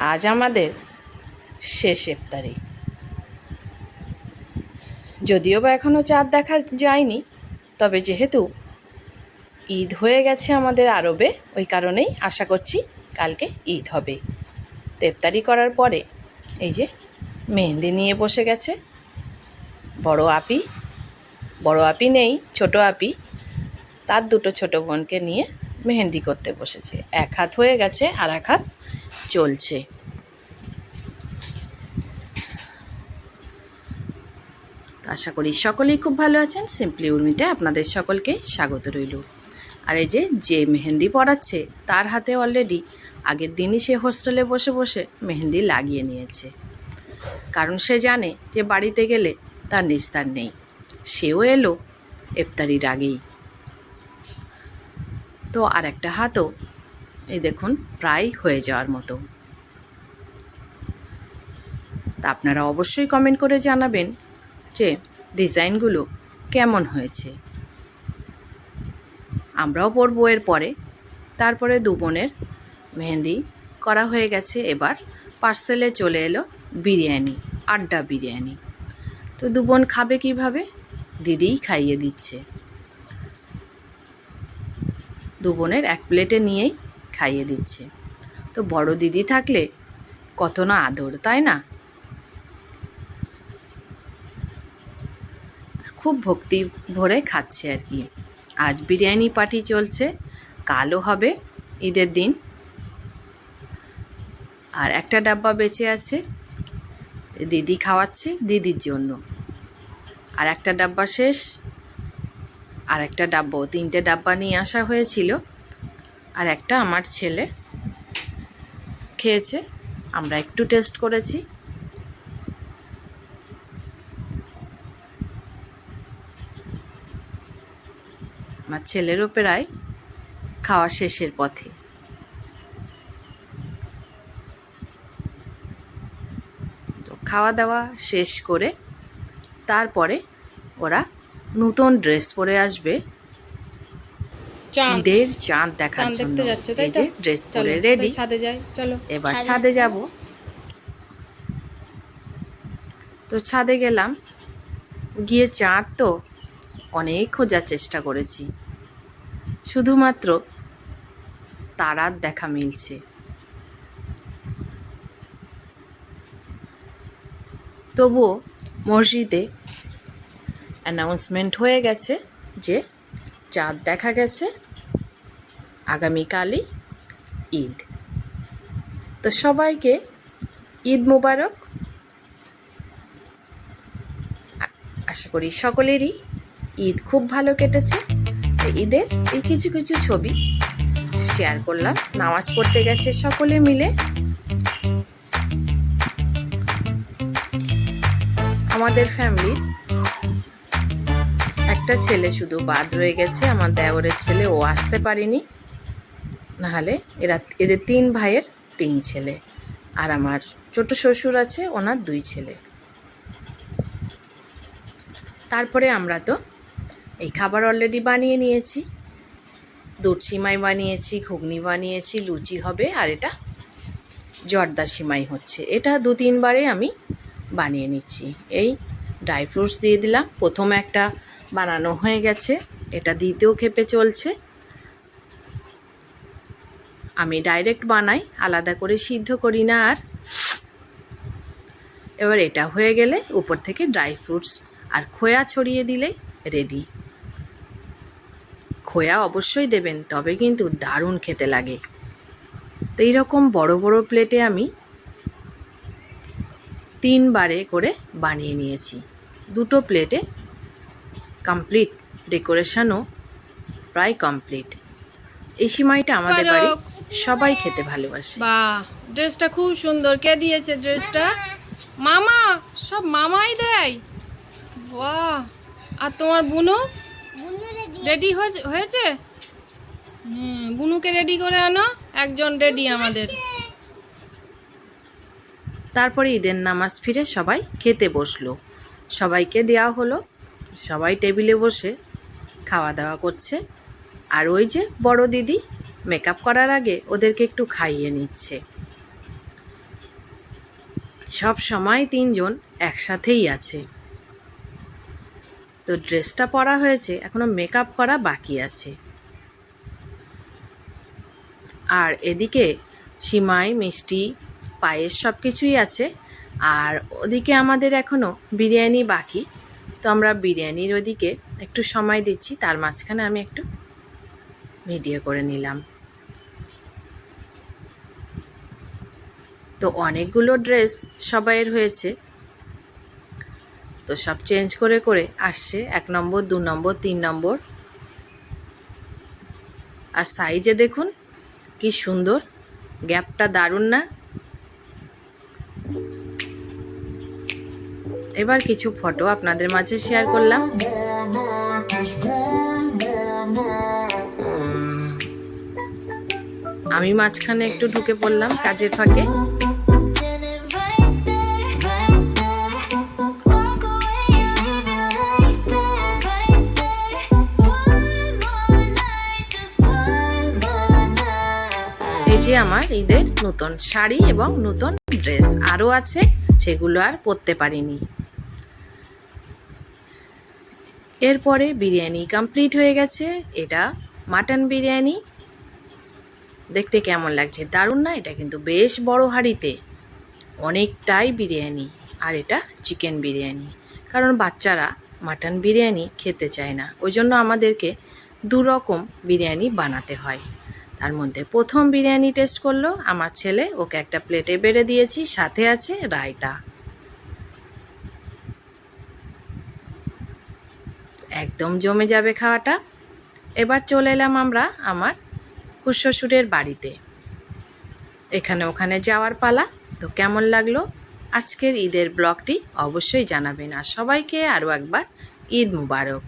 আজ আমাদের শেষ ইফতারি। যদিও বা এখনও চাঁদ দেখা যায়নি, তবে যেহেতু ঈদ হয়ে গেছে আমাদের আরবে, ওই কারণেই আশা করছি কালকে ঈদ হবে। তো ইফতারি করার পরে এই যে মেহেন্দি নিয়ে বসে গেছে। বড় আপি বড় আপি নেই, ছোট আপি, তার দুটো ছোট বোনকে নিয়ে মেহেন্দি করতে বসেছে। এক হাত হয়ে গেছে আর এক হাত চলছে। আশা করি সকলেই খুব ভালো আছেন। সিম্পলি উর্মিতে আপনাদের সকলকে স্বাগত রইল। আর এই যে যে মেহেন্দি পড়াচ্ছে তার হাতে অলরেডি আগের দিনই সে হোস্টেলে বসে বসে মেহেন্দি লাগিয়ে নিয়েছে। কারণ সে জানে যে বাড়িতে গেলে তার নিস্তার নেই। সেও এলো ইফতারির আগেই। তো আর একটা হাতও এই দেখুন, প্রায় হয়ে যাওয়ার মতো। তা আপনারা অবশ্যই কমেন্ট করে জানাবেন যে ডিজাইনগুলো কেমন হয়েছে। আমরাও পরবো এর পরে। তারপরে দু বোনের মেহেন্দি করা হয়ে গেছে, এবার পার্সেলে চলে এলো বিরিয়ানি, আড্ডা বিরিয়ানি। তো দু বোন খাবে কীভাবে? দিদিই খাইয়ে দিচ্ছে। দু বোনের এক প্লেটে নিয়েই খাইয়ে দিচ্ছে। তো বড় দিদি থাকলে কত না আদর, তাই না? খুব ভক্তি ভরে খাচ্ছে আর কি। আজ বিরিয়ানি পার্টি চলছে, কালও হবে ঈদের দিন। আর একটা ডাব্বা বেঁচে আছে, দিদি খাওয়াচ্ছে দিদির জন্য। আর একটা ডাব্বা শেষ, আর একটা ডাব্বাও, তিনটে ডাব্বা নিয়ে আসা হয়েছিল। আর একটা আমার ছেলে খেয়েছে। আমরা একটু টেস্ট করেছি। আমার ছেলেরও প্রায় খাওয়া শেষের পথে। তো খাওয়া দাওয়া শেষ করে তারপরে ওরা নতুন ড্রেস পরে আসবে। ঈদের চাঁদ দেখার জন্য। এই যে ড্রেস পরে রেডি ছাদে যাই চলো। এবার ছাদে। যাব। তো ছাদে গেলাম। গিয়ে চাঁদ তো অনেক খোঁজার চেষ্টা করেছি। শুধুমাত্র তারার দেখা মিলছে। তবুও মসজিদে অ্যানাউন্সমেন্ট হয়ে গেছে যে চাঁদ দেখা গেছে আগামীকালই ঈদ। তো সবাইকে ঈদ মোবারক। আশা করি সকলেরই ঈদ খুব ভালো কেটেছে। ঈদের এই কিছু কিছু ছবি শেয়ার করলাম। নামাজ পড়তে গেছে সকলে মিলে। আমাদের ফ্যামিলির একটা ছেলে শুধু বাদ রয়ে গেছে, আমার দেওরের ছেলে, ও আসতে পারেনি। নাহলে এরা, এদের তিন ভাইয়ের তিন ছেলে, আর আমার ছোট শ্বশুর আছে, ওনার দুই ছেলে। তারপরে আমরা তো এই খাবার অলরেডি বানিয়ে নিয়েছি। দুধ সিমাই বানিয়েছি, ঘুগনি বানিয়েছি, লুচি হবে, আর এটা জর্দা সিমাই হচ্ছে। এটা দু তিনবারে আমি বানিয়ে নিচ্ছি। এই ড্রাই ফ্রুটস দিয়ে দিলাম। প্রথম একটা বানানো হয়ে গেছে। এটা দ্বিতীয় খেপে চলছে। আমি ডাইরেক্ট বানাই, আলাদা করে সিদ্ধ করি না আর। এবার এটা হয়ে গেলে উপর থেকে ড্রাই ফ্রুটস আর খোয়া ছড়িয়ে দিলেই রেডি খোয়া অবশ্যই দেবেন, তবে কিন্তু দারুণ খেতে লাগে। তো এইরকম বড় বড় প্লেটে আমি তিনবারে করে বানিয়ে নিয়েছি। দুটো প্লেটে কমপ্লিট ডেকোরেশনও প্রায় কমপ্লিট এই সিমাইটা আমাদের বাড়ি সবাই খেতে ভালোবাসে। বাহ ড্রেসটা খুব সুন্দর। কে দিয়েছে ড্রেসটা মামা সব মামাই দেয়। বাহ আর তোমার বুনু? রেডি হয়েছে? হুম বুনুকে রেডি করে আনো একজন রেডি আমাদের। তারপরে ঈদের নামাজ ফিরে সবাই খেতে বসল। সবাইকে দেওয়া হলো সবাই টেবিলে বসে খাওয়া দাওয়া করছে। আর ওই যে বড় দিদি মেকআপ করার আগে ওদেরকে একটু খাইয়ে নিচ্ছে। সব সময় তিনজন একসাথেই আছে। তো ড্রেসটা পরা হয়েছে, এখনও মেকআপ করা বাকি আছে। আর এদিকে সিমাই, মিষ্টি, পায়েস সব কিছুই আছে। আর ওদিকে আমাদের এখনও বিরিয়ানি বাকি। তো আমরা বিরিয়ানির ওদিকে একটু সময় দিচ্ছি, তার মাঝখানে আমি একটু ভিডিও করে নিলাম। তো অনেকগুলো ড্রেস সবাইয়ের হয়েছে। তো সব চেঞ্জ করে করে আসছে, এক নম্বর, দু নম্বর, তিন নম্বর। আর সাইজে দেখুন, কি সুন্দর গ্যাপটা দারুণ না? এবার কিছু ফটো আপনাদের মাঝে শেয়ার করলাম। আমি মাঝখানে একটু ঢুকে পড়লাম কাজের ফাঁকে। যে আমার ঈদের নতুন শাড়ি এবং নতুন ড্রেস আরও আছে, সেগুলো আর পরতে পারিনি। এরপরে বিরিয়ানি কমপ্লিট হয়ে গেছে। এটা মাটন বিরিয়ানি। দেখতে কেমন লাগছে? দারুণ না? এটা কিন্তু বেশ বড় হাঁড়িতে। অনেকটাই বিরিয়ানি। আর এটা চিকেন বিরিয়ানি। কারণ বাচ্চারা মাটন বিরিয়ানি খেতে চায় না। ওই জন্য আমাদেরকে দু রকম বিরিয়ানি বানাতে হয়। তার মধ্যে প্রথম বিরিয়ানি টেস্ট করল। আমার ছেলে, ওকে একটা প্লেটে বেড়ে দিয়েছি। সাথে আছে রায়তা। একদম জমে যাবে খাওয়াটা। এবার চলে এলাম আমরা আমার শ্বশুরের বাড়িতে। এখানে ওখানে যাওয়ার পালা। তো কেমন লাগল আজকের ঈদের ব্লগটি অবশ্যই জানাবেন। আর সবাইকে আরও একবার ঈদ মুবারক।